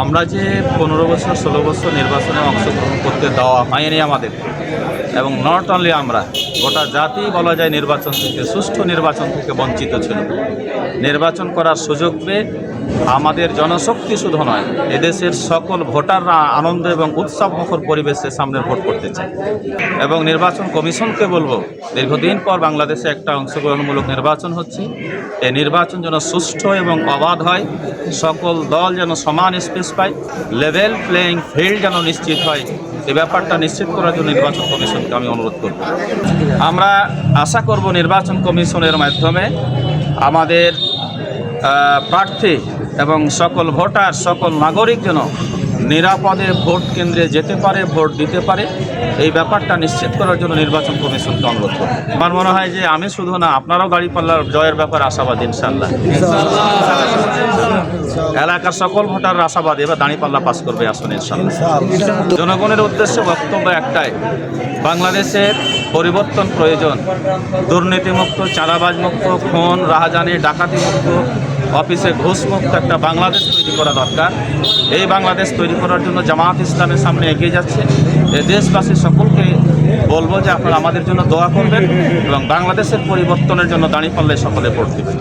আমরা যে পনেরো বছর, ষোলো বছর নির্বাচনে অংশগ্রহণ করতে দেওয়া হয়নি আমাদের, এবং নট অনলি আমরা গোটা জাতি বলা যায় নির্বাচন থেকে সুষ্ঠু নির্বাচন থেকে বঞ্চিত ছিল। নির্বাচন করার সুযোগ পেয়ে আমাদের জনশক্তি শুধু নয়, এদেশের সকল ভোটাররা আনন্দ এবং উৎসবমুখর পরিবেশে সামনে ভোট করতে চায়। এবং নির্বাচন কমিশনকে বলব, দীর্ঘদিন পর বাংলাদেশে একটা অংশগ্রহণমূলক নির্বাচন হচ্ছে। এই নির্বাচন যেন সুষ্ঠু এবং অবাধ হয়, সকল দল যেন সমান স্পেস পায় লেভেল প্লেয়িং ফিল্ড যেন নিশ্চিত হয় এই ব্যাপারটা নিশ্চিত করার জন্য নির্বাচন কমিশনকে আমি অনুরোধ করব। আমরা আশা করব নির্বাচন কমিশনের মাধ্যমে আমাদের প্রার্থী এবং সকল ভোটার, সকল নাগরিক যেন নিরাপদে ভোট কেন্দ্রে যেতে পারে, ভোট দিতে পারে, এই ব্যাপারটা নিশ্চিত করার জন্য নির্বাচন কমিশনকে অনুরোধ করব। আমার মনে হয় যে আমি শুধু না, আপনারাও দাঁড়িপাল্লার জয়ের ব্যাপারে আশাবাদ ইনশাল্লাহ এলাকার সকল ভোটার আশাবাদ। এবার দাঁড়িপাল্লা পাস করবে আসুন জনগণের উদ্দেশ্যে বক্তব্য একটাই, বাংলাদেশের পরিবর্তন প্রয়োজন। দুর্নীতিমুক্ত চাঁদাবাজ মুক্ত খুন, রাহাজানি ডাকাতি মুক্ত অফিসে ঘুষ মুক্ত একটা বাংলাদেশ তৈরি করা দরকার। এই বাংলাদেশ তৈরি করার জন্য জামাত ইসলামের সামনে এগিয়ে যাচ্ছে। এই দেশবাসী সকলকে বলব যে আপনারা আমাদের জন্য দোয়া করবেন এবং বাংলাদেশের পরিবর্তনের জন্য দাঁড়িয়ে পাল্লে সকলে ভোট দেবেন